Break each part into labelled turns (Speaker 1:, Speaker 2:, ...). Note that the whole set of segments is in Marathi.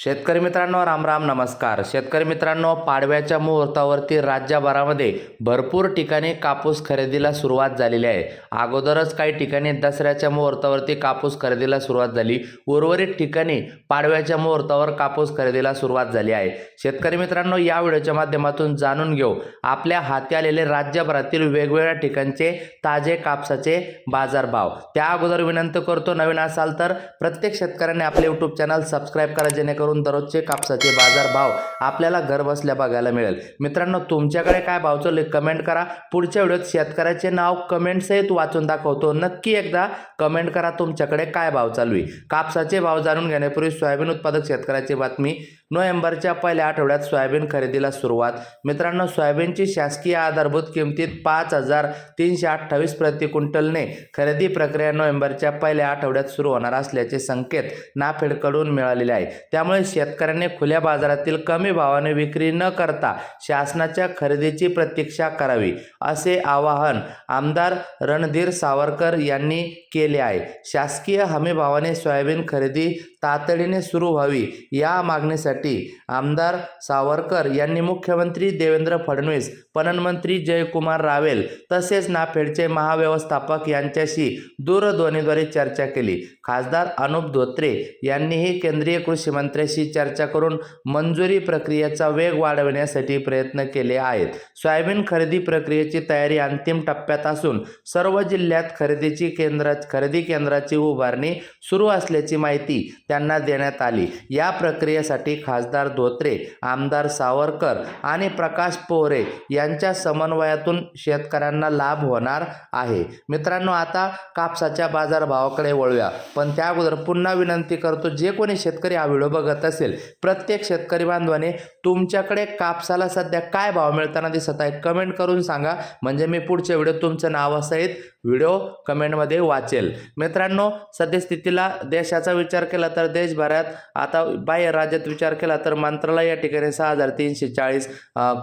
Speaker 1: शेतकरी मित्रांनो राम राम नमस्कार. शेतकरी मित्रांनो पाडव्याच्या मुहूर्तावरती राज्यभरामध्ये भरपूर ठिकाणी कापूस खरेदीला सुरुवात झालेली आहे. अगोदरच काही ठिकाणी दसऱ्याच्या मुहूर्तावरती कापूस खरेदीला सुरुवात झाली. उर्वरित ठिकाणी पाडव्याच्या मुहूर्तावर कापूस खरेदीला सुरुवात झाली आहे. शेतकरी मित्रांनो या व्हिडिओच्या माध्यमातून जाणून घेऊ. आपल्या हाती आलेले राज्यभरातील वेगवेगळ्या ठिकाणचे ताजे कापसाचे बाजारभाव. त्या अगोदर विनंती करतो नवीन असाल तर प्रत्येक शेतकऱ्याने आपले यूट्यूब चॅनल सबस्क्राईब करा जेणेकरून दररोजचे कापसाचे बाजारभाव आपल्याला घर बसल्या बघायला मिळेल. मित्रांनो तुमच्याकडे काय भाव चालले कमेंट करा. पुढच्या व्हिडिओत शेतकऱ्याचे नाव कमेंटसहित वाचून दाखवतो. नक्की एकदा कमेंट करा तुमच्याकडे काय भाव चालू आहे. कापसाचे भाव जाणून घेण्यापूर्वी सोयाबीन उत्पादक शेतकऱ्याची बातमी. नोव्हेंबरच्या पहिल्या आठवड्यात सोयाबीन खरेदीला सुरुवात. मित्रांनो सोयाबीनची शासकीय आधारभूत किमतीत पाच हजार तीनशे अठ्ठावीस प्रति क्विंटलने खरेदी प्रक्रिया नोव्हेंबरच्या पहिल्या आठवड्यात सुरू होणार असल्याचे संकेत नाफेडकडून मिळालेले आहे. त्यामुळे शेतकऱ्यांनी खुल्या बाजारातील कमी भावाने विक्री न करता शासनाच्या खरेदीची प्रतीक्षा करावी असे आवाहन आमदार रणधीर सावरकर यांनी केले आहे. शासकीय हमी भावाने सोयाबीन खरेदी तातडीने सुरू व्हावी या मागणीसाठी आमदार सावरकर यांनी मुख्यमंत्री देवेंद्र फडणवीस पणनमंत्री जयकुमार रावेल तसेच नाफेडचे महाव्यवस्थापक यांच्याशी दूरध्वनीद्वारे चर्चा केली. खासदार अनुप धोत्रे यांनीही केंद्रीय कृषी मंत्र्याशी चर्चा करून मंजुरी प्रक्रियेचा वेग वाढवण्यासाठी प्रयत्न केले आहेत. सोयाबीन खरेदी प्रक्रियेची तयारी अंतिम टप्प्यात असून सर्व जिल्ह्यात खरेदीची केंद्र खरेदी केंद्राची उभारणी सुरू असल्याची माहिती त्यांना देण्यात आली. या प्रक्रियेसाठी खासदार धोत्रे आमदार सावरकर आणि प्रकाश पोहरे यांच्या समन्वयातून शेतकऱ्यांना लाभ होणार आहे. मित्रांनो आता कापसाच्या बाजारभावाकडे वळूया. पण त्या अगोदर पुन्हा विनंती करतो जे कोणी शेतकरी हा व्हिडिओ बघत असेल प्रत्येक शेतकरी बांधवाने तुमच्याकडे कापसाला सध्या काय भाव मिळताना दिसत आहे? कमेंट करून सांगा. म्हणजे मी पुढच्या व्हिडिओ तुमचं नावासहित व्हिडिओ कमेंटमध्ये वाचेल. मित्रांनो सद्यस्थितीला देशाचा विचार केला तर देशभरात आता बाह्य राज्यात विचार केला तर मंत्रालय या ठिकाणी सहा हजार तीनशे चाळीस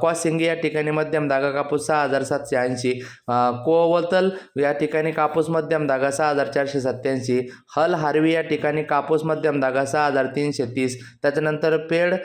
Speaker 1: कॉसिंगी या ठिकाणी मध्यम धागा कापूस सहा हजार सातशे ऐंशी कोवतल या ठिकाणी कापूस मध्यम धागा सहा हजार चारशे सत्याऐंशी हल हार्वी या ठिकाणी कापूस मध्यम धागा सहा हजार तीनशे तीस त्याच्यानंतर पेड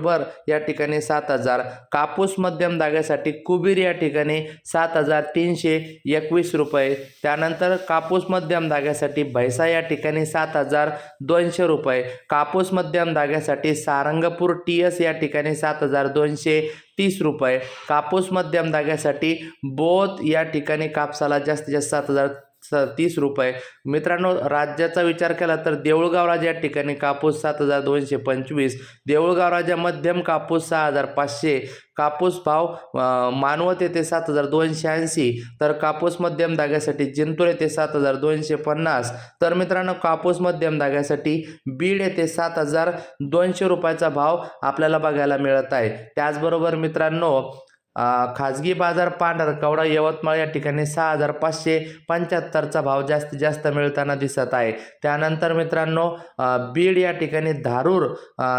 Speaker 1: बरोबर या ठिकाणी सात हजार. कापूस मध्यम धाग्यासाठी कुबीर या ठिकाणी सात हजार तीनशे एकवीस रुपये. त्यानंतर कापूस मध्यम धाग्यासाठी भैसा या ठिकाणी सात हजार दोनशे रुपये. कापूस मध्यम धाग्यासाठी सारंगपूर टी एस या ठिकाणी सात हजार दोनशे तीस रुपये. कापूस मध्यम धाग्यासाठी बोध या ठिकाणी कापसाला जास्तीत जास्त सात हजार स तीस रुपये. मित्रांनो राज्याचा विचार केला तर देऊळगाव राजा या ठिकाणी कापूस सात हजार दोनशे पंचवीस देऊळगाव राजा मध्यम कापूस सहा हजार पाचशे कापूस भाव मानवत येथे सात हजार दोनशे ऐंशी तर कापूस मध्यम धाग्यासाठी जिंतूर येथे सात हजार दोनशे पन्नास तर मित्रांनो कापूस मध्यम धाग्यासाठी बीड येथे सात हजार दोनशे रुपयाचा भाव आपल्याला बघायला मिळत आहे. त्याचबरोबर मित्रांनो खाजगी बाजार पांढरकवडा यवतमाळ या ठिकाणी सहा हजार पाचशे पंच्याहत्तरचा भाव जास्तीत जास्त मिळताना दिसत आहे. त्यानंतर मित्रांनो बीड या ठिकाणी धारूर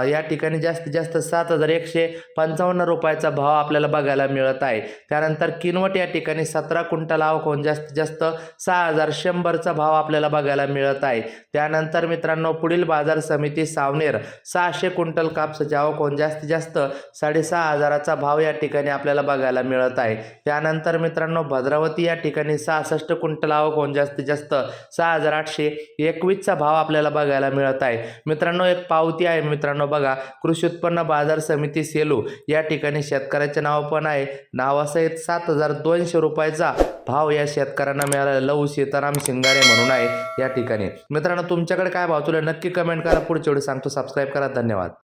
Speaker 1: या ठिकाणी जास्तीत जास्त सात हजार एकशे पंचावन्न रुपयाचा भाव आपल्याला बघायला मिळत आहे. त्यानंतर किनवट या ठिकाणी सतरा क्विंटल आवक होऊन जास्तीत जास्त सहा हजार शंभरचा भाव आपल्याला बघायला मिळत आहे. त्यानंतर मित्रांनो पुढील बाजार समिती सावनेर सहाशे क्विंटल कापसाची आवक होऊन जास्तीत जास्त साडेसहा हजाराचा भाव या ठिकाणी आपल्याला बघायला मिळत आहे. त्यानंतर मित्रांनो भद्रावती या ठिकाणी सहासष्ट क्विंटल आवक होऊन जास्तीत जास्त सहा हजार आठशे एकवीसचा भाव आपल्याला बघायला मिळत आहे. मित्रांनो एक पावती आहे. मित्रांनो बघा कृषी उत्पन्न बाजार समिती सेलू या ठिकाणी शेतकऱ्याचे नाव पण आहे. नावासहित सात हजार दोनशे रुपयाचा भाव या शेतकऱ्यांना मिळाला लव सीताराम शिंगारे म्हणून आहे या ठिकाणी. मित्रांनो तुमच्याकडे काय भाव तुला नक्की कमेंट करा. पुढच्या वेळी सांगतो. सबस्क्राईब करा. धन्यवाद.